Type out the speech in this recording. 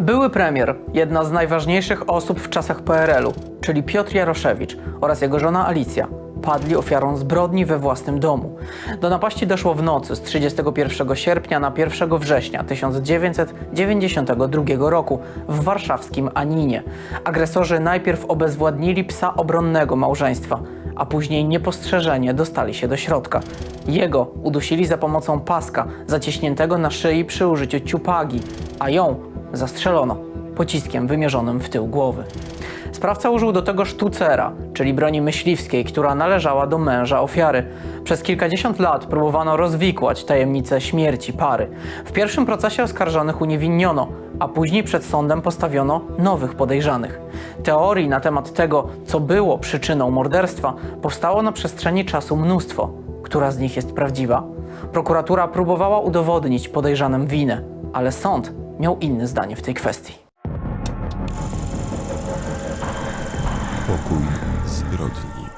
Były premier, jedna z najważniejszych osób w czasach PRL-u, czyli Piotr Jaroszewicz oraz jego żona Alicja, padli ofiarą zbrodni we własnym domu. Do napaści doszło w nocy z 31 sierpnia na 1 września 1992 roku w warszawskim Aninie. Agresorzy najpierw obezwładnili psa obronnego małżeństwa, a później niepostrzeżenie dostali się do środka. Jego udusili za pomocą paska zaciśniętego na szyi przy użyciu ciupagi, a ją zastrzelono pociskiem wymierzonym w tył głowy. Sprawca użył do tego sztucera, czyli broni myśliwskiej, która należała do męża ofiary. Przez kilkadziesiąt lat próbowano rozwikłać tajemnicę śmierci pary. W pierwszym procesie oskarżonych uniewinniono, a później przed sądem postawiono nowych podejrzanych. Teorii na temat tego, co było przyczyną morderstwa, powstało na przestrzeni czasu mnóstwo. Która z nich jest prawdziwa? Prokuratura próbowała udowodnić podejrzanym winę, ale sąd miał inne zdanie w tej kwestii. Pokój zbrodni.